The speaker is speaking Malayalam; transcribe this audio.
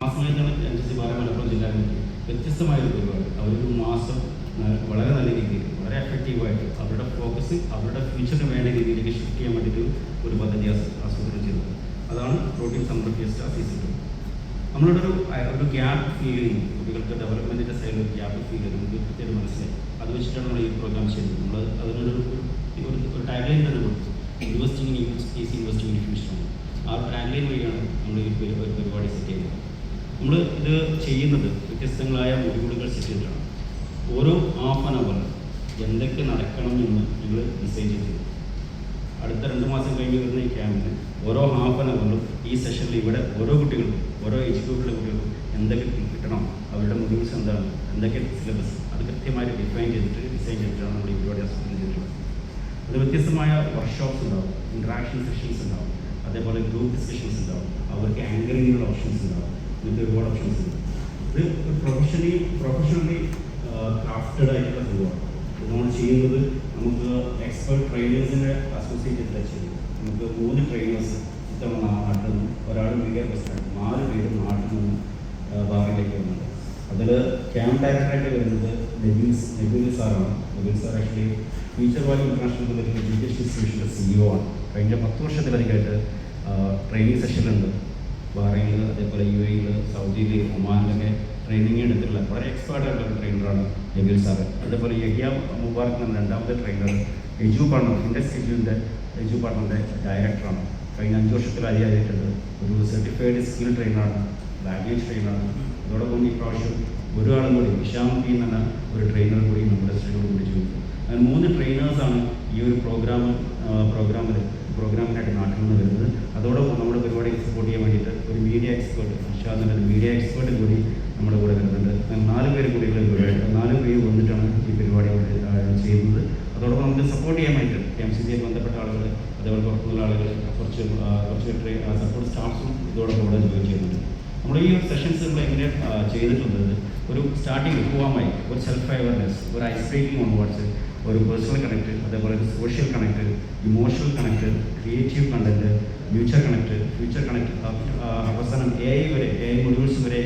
മാസങ്ങളായിട്ടാണ് എൻ സി ബാല മലപ്പുറം ജില്ലാ കമ്മിറ്റി വ്യത്യസ്തമായ പരിപാടി അവരൊരു മാസം വളരെ നല്ല രീതിയിൽ വളരെ എഫക്റ്റീവായിട്ട് അവരുടെ ഫോക്കസ് അവരുടെ ഫ്യൂച്ചറിന് വേണ്ട രീതിയിലേക്ക് ഷിഫ്റ്റ് ചെയ്യാൻ വേണ്ടിയിട്ട് ഒരു പദ്ധതി ആസൂ- ആസൂത്രണം ചെയ്തത് അതാണ് പ്രോട്ടീൻ സമൃദ്ധി സീസൺ ടു നമ്മളുടെ ഒരു ഒരു ഗ്യാപ്പ് ഫീൽ ചെയ്യും. കുട്ടികൾക്ക് ഡെവലപ്മെന്റിന്റെ സൈഡിൽ ഒരു ഗ്യാപ്പ് ഫീൽ ചെയ്യും. നമുക്ക് കൃത്യമായിട്ട് മനസ്സിലായി. അത് വെച്ചിട്ടാണ് നമ്മൾ ഈ പ്രോഗ്രാം ചെയ്യുന്നത്. നമ്മൾ അതിനൊരു ഒരു- ഒരു ടാഗ്ലൈൻ തന്നെ കൊടുത്തു. Investing in is investing in future ആ ടാഗ്ലൈൻ വഴിയാണ് നമ്മൾ ഈ പരിപാടി സെറ്റ് ചെയ്യുന്നത്. നമ്മൾ ഇത് ചെയ്യുന്നത് വ്യത്യസ്തങ്ങളായ മുറിവുകൾ സെറ്റ് ചെയ്തിട്ടാണ് ഓരോ ഹാഫ് ആൻ അവർ എന്തൊക്കെ നടക്കണം എന്ന് ഞങ്ങൾ ഡിസൈൻ ചെയ്തിരുന്നു അടുത്ത രണ്ട് മാസം കഴിഞ്ഞ് വരുന്ന ഈ ക്യാമ്പിന് ഓരോ ഹാഫ് ആൻ അവറിലും ഈ സെഷനിൽ ഇവിടെ ഓരോ കുട്ടികൾക്കും ഓരോ ഏജ് ഗ്രൂപ്പിലെ കുട്ടികൾക്കും എന്തൊക്കെ കിട്ടണം അവരുടെ മൊഡ്യൂൾസ് എന്താണ് എന്തൊക്കെ സിലബസ് അത് കൃത്യമായിട്ട് ഡിഫൈൻ ചെയ്തിട്ട് ഡിസൈൻ ചെയ്തിട്ടാണ് നമ്മൾ ഈ ചെയ്തിട്ടുള്ളത് അത് വ്യത്യസ്തമായ വർക്ക്ഷോപ്സ് ഉണ്ടാവും ഇൻട്രാക്ഷൻ സെഷൻസ് ഉണ്ടാവും അതേപോലെ ഗ്രൂപ്പ് ഡിസ്കഷൻസ് ഉണ്ടാവും അവർക്ക് ആങ്കറിങ്ങിനുള്ള ഓപ്ഷൻസ് ഉണ്ടാവും. ഇങ്ങനത്തെ ഒരുപാട് ഓപ്ഷൻസ് ഇത് പ്രൊഫഷണലി പ്രൊഫഷണലി ക്രാഫ്റ്റഡ് ആയിട്ടുള്ള സംഭവമാണ് നമ്മൾ ചെയ്യുന്നത് നമുക്ക് എക്സ്പെർട്ട് ട്രെയിനേഴ്സിനെ അസോസിയേറ്റ് ചെയ്തിട്ടാണ് ചെയ്യുന്നത്. നമുക്ക് മൂന്ന് ട്രെയിനേഴ്സ് ഇത്തവണ നാട്ടിൽ നിന്നും ഒരാൾ വീഡിയോ പ്രസിഡന്റ് നാല് പേര് നാട്ടിൽ നിന്നും ബാറിലേക്ക് വരുന്നുണ്ട് അതിൽ ക്യാമ്പ് ഡയറക്ടറായിട്ട് വരുന്നത് നെബിൻസ് നബീൽ സാറാണ്. Nabeel sir actually future value international എന്നൊരു എഡ്യൂക്കേഷൻ ഇൻസ്റ്റിറ്റ്യൂഷന്റെ സിഇഒ ആണ്. കഴിഞ്ഞ പത്ത് വർഷത്തിലധികമായിട്ട് ട്രെയിനിങ് സെഷനുണ്ട് ബഹ്റൈനിൽ അതേപോലെ യു എയിൽ സൗദിയിൽ ഒമാനിലൊക്കെ ട്രെയിനിങ് എടുത്തിട്ടുള്ള വളരെ എക്സ്പേർട്ട് ആയിട്ടുള്ള ട്രെയിനറാണ് നബീൽ സാറ്. അതേപോലെ യഹിയ മുബാറക് എന്ന രണ്ടാമത്തെ ട്രെയിനർ എജു ഇൻഡസ് എജുവിന്റെ എജു പാർട്ണറിന്റെ ഡയറക്ടറാണ് കഴിഞ്ഞ അഞ്ച് വർഷത്തിലധികമായിട്ടുണ്ട് ഒരു സർട്ടിഫൈഡ് സ്കിൽ ട്രെയിനറാണ് ലാംഗ്വേജ് ട്രെയിനറാണ് അതോടൊപ്പം ഈ പ്രാവശ്യം ഒരാളും കൂടി ഇഷാം പി എന്ന ഒരു ട്രെയിനർ കൂടി നമ്മുടെ സ്ത്രീകളോട് കൂടി ചോദിക്കും അങ്ങനെ മൂന്ന് ട്രെയിനേഴ്സാണ് ഈ ഒരു പ്രോഗ്രാം പ്രോഗ്രാമിൽ പ്രോഗ്രാമിനായിട്ട് നാട്ടിൽ നിന്ന് വരുന്നത്. അതോടൊപ്പം നമ്മുടെ പരിപാടിക്ക് സപ്പോർട്ട് ചെയ്യാൻ വേണ്ടിയിട്ട് ഒരു മീഡിയ എക്സ്പേർട്ട് ഇഷാദ് എന്നൊരു മീഡിയ എക്സ്പേർട്ട് കൂടി നമ്മുടെ കൂടെ വരുന്നുണ്ട്. നാല് പേര് കൂടി ഇവിടെ കൂടെ നാല് പേര് വന്നിട്ടാണ് ഈ പരിപാടി ഇവിടെ ചെയ്യുന്നത്. അതോടൊപ്പം നമുക്ക് സപ്പോർട്ട് ചെയ്യാൻ വേണ്ടിയിട്ട് എം സി സിയെ ബന്ധപ്പെട്ട ആളുകൾ അതേപോലെ പുറത്തുള്ള ആളുകൾ കുറച്ച് കുറച്ച് സപ്പോർട്ട് സ്റ്റാഫ്സും ഇതോടൊപ്പം ഇവിടെ ജോയിൻ ചെയ്യുന്നുണ്ട്. നമ്മൾ ഈ സെഷൻസ് നമ്മൾ എങ്ങനെ ചെയ്തിട്ടുള്ളത്? ഒരു സ്റ്റാർട്ടിങ് പോകാമായി ഒരു സെൽഫ് അവയർനെസ് ഒരു ഐസ് ബ്രേക്കിംഗ് ഓൺ വാട്സ് ഒരു പേഴ്സണൽ കണക്ട് അതേപോലെ social connect emotional connect creative content future connect future connect അവസാനം എ ഐ വരെ എ ഐ മൊഡ്യൂൾസ് വരെ